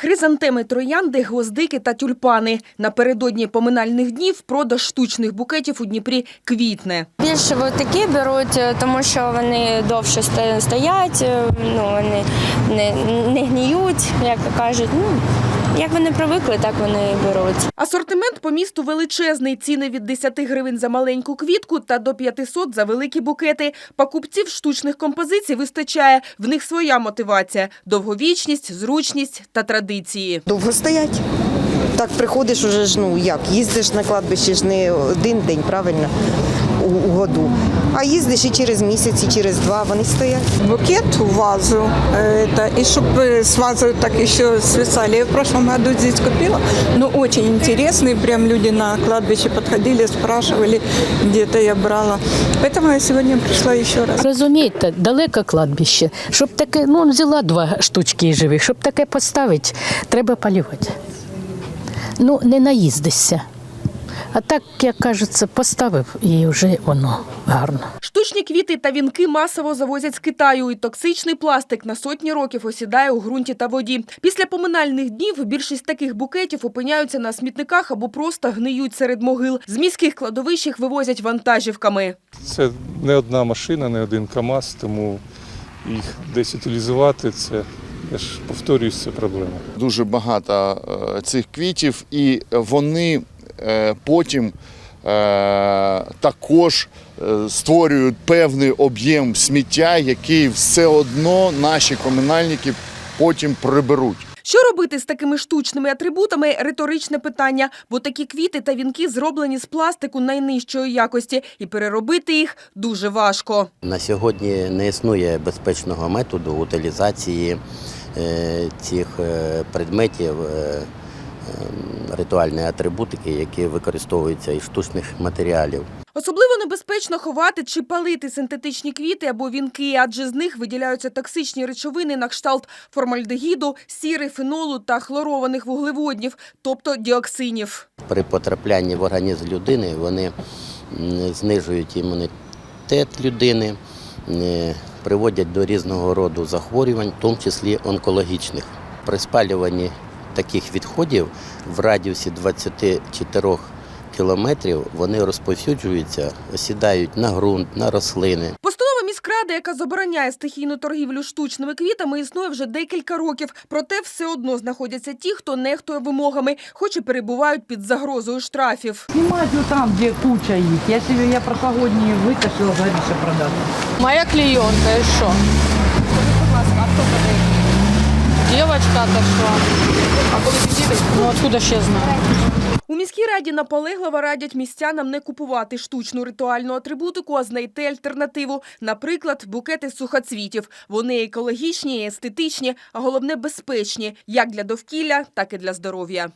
Хризантеми, троянди, гвоздики та тюльпани. Напередодні поминальних днів продаж штучних букетів у Дніпрі квітне. Більше такі беруть, е, тому що вони довше стоять, е, ну вони не, не гніють, як кажуть. Ну як вони привикли, так вони і беруть. Асортимент по місту величезний. Ціни від 10 гривень за маленьку квітку та до 500 за великі букети. Покупців штучних композицій вистачає. В них своя мотивація – довговічність, зручність та традиції. Довго стоять. Так приходиш уже ж, ну як, їздиш на кладбище ж не один день, правильно, у, у году. А їздиш і через місяць, і через два вони стоять. букет в вазу, э, это, и чтобы с вазой так еще свисали. Я в прошлом году здесь купила, но очень интересные, прям люди на кладбище подходили, спрашивали, где-то я брала. Поэтому я сегодня пришла еще раз. Розумієте, далеко кладбище. Щоб таке, ну взяла два штучки живих, щоб таке поставити, треба полювати. Ну, не наїздишся. А так, як кажеться, поставив і вже воно гарно. Штучні квіти та вінки масово завозять з Китаю, і токсичний пластик на сотні років осідає у ґрунті та воді. Після поминальних днів більшість таких букетів опиняються на смітниках або просто гниють серед могил. З міських кладовищ їх вивозять вантажівками. Це не одна машина, не один КАМАЗ, тому їх десь утилізувати це, я ж повторююсь, це проблема. дуже багато е, цих квітів, і вони потім е, також е, створюють певний об'єм сміття, який все одно наші комунальники потім приберуть. Що робити з такими штучними атрибутами – риторичне питання, бо такі квіти та вінки зроблені з пластику найнижчої якості, і переробити їх дуже важко. На сьогодні не існує безпечного методу утилізації е, цих е, предметів, ем, атрибутики, які використовуються із штучних матеріалів. Особливо небезпечно ховати чи палити синтетичні квіти або вінки, адже з них виділяються токсичні речовини на кшталт формальдегіду, сіри, фенолу та хлорованих вуглеводнів, тобто діоксинів. При потраплянні в організм людини вони знижують імунітет людини, е, приводять до різного роду захворювань, в тому числі онкологічних. При спалюванні таких відходів в радіусі 24 кілометрів вони розповсюджуються, осідають на ґрунт, на рослини. Постанова міськради, яка забороняє стихійну торгівлю штучними квітами, існує вже декілька років. Проте все одно знаходяться ті, хто нехтує вимогами, хоч і перебувають під загрозою штрафів. Снимать там, где куча их. Я себе я прошлогодние вытащила, горище продала. Моя клієнтка, і що? Дівчинка отошла. А коли підійде? Ну, откуда ще знаю? У міській раді наполегливо радять містянам не купувати штучну ритуальну атрибутику, а знайти альтернативу. Наприклад, букети сухоцвітів. Вони екологічні, естетичні, а головне безпечні як для довкілля, так і для здоров'я.